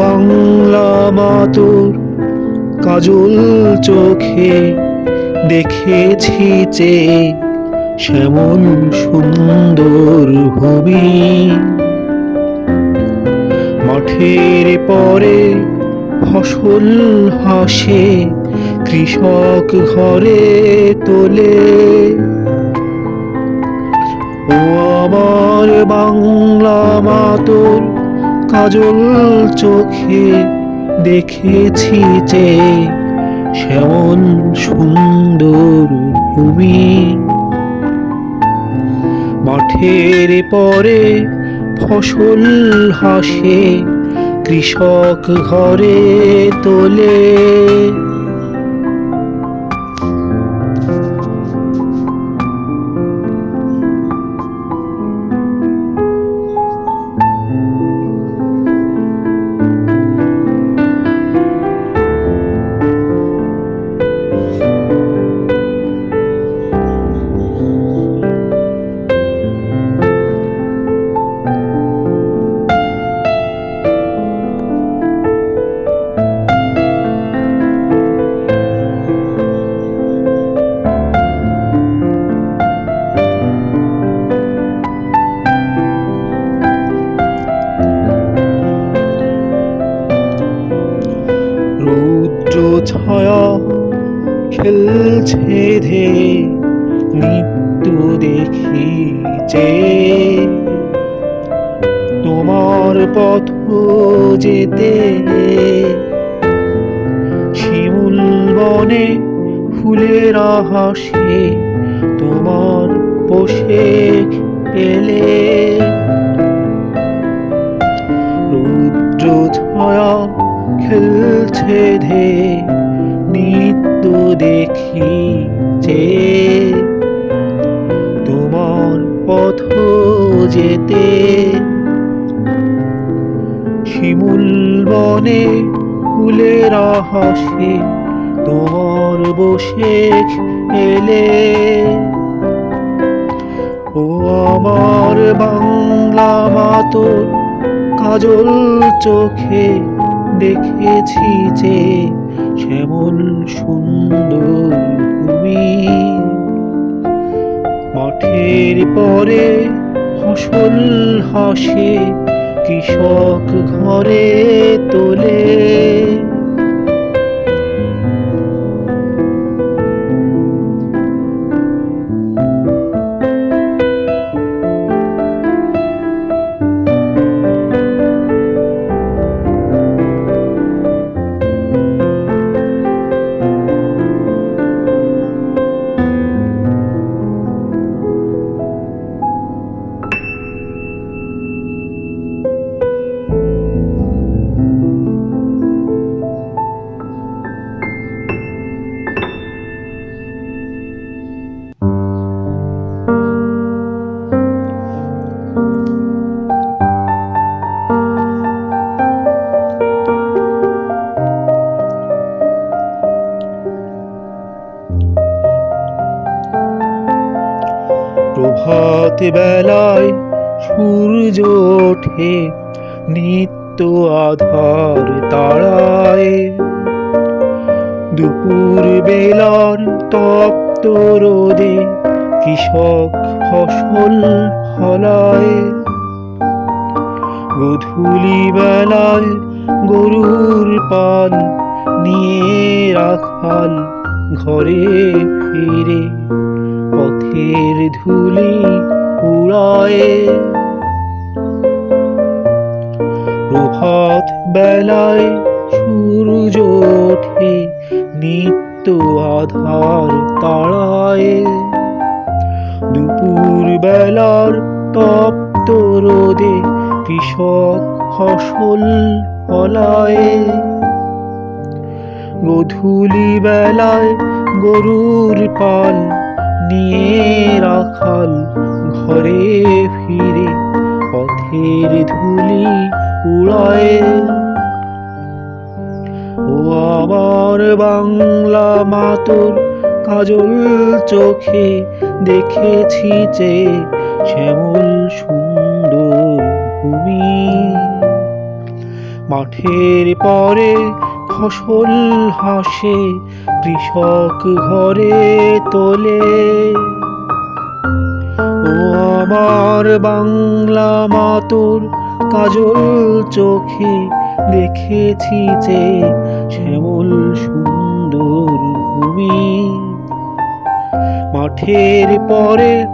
বাংলা মাতোর কাজল চোখে দেখেছি যে শ্যামল সুন্দর ভূমি। মাঠের পরে ফসল হাসে, কৃষক ঘরে তোলে। ও আমার বাংলা মাতোর কাজল চোখে দেখেছি যে শ্যামন সুন্দর ভূমি। মাঠের পরে ফসল হাসে কৃষক ঘরে তোলে। ছায়া খেলছে ধে নিত্য দেখি যে তোমার পথ যেতে শিমুল বনে ফুলের হাসে তোমার পোষে এলে। রুদ্র ছায়া খেলছে ধে দেখি যে তোমার পথ যেতে শিমুল বনে ফুলেরা হাসে তোমার বসে এলে। ও আমার বাংলা মাতোর কাজল চোখে দেখেছি যে শ্যামল সুন্দর ভূমি। মাঠের পরে ফসল হাসে কৃষক ঘরে তোলে। প্রভাত বেলায় সূর্য ওঠে, নিত্য আধার তারায়। দুপুর বেলার তপ্ত রোদে কৃষক ফসল ফলায়। গধূলি বেলায় গরুর পাল নিয়ে রাখাল ঘরে ফিরে। পথের ধুলি উড়ায়। প্রভাত বেলায় সূর্য ওঠে, নিত্য আধার তাড়ায় দুপুর বেলার তপ্ত রোদে কৃষক ফসল ফলায়। গধূলি বেলায় গরুর পাল নিয়ে রাখাল ঘরে ফিরে, পথের ধুলি উড়ায়। ও আমার বাংলা মাতর কাজল চোখে দেখেছি যে শ্যামল সুন্দর ভূমি। মাঠের পরে ফসল হাসে, কৃষক ঘরে তোলে। ও আমার বাংলা মাতুর কাজল চোখে দেখেছি যে শ্যামল সুন্দর ভূমি। মাঠের পরে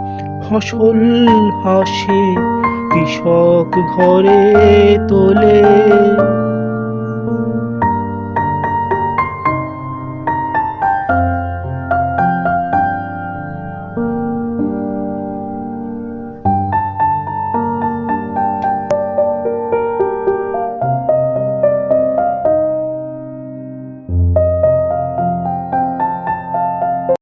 ফসল হাসে, কৃষক ঘরে তোলে।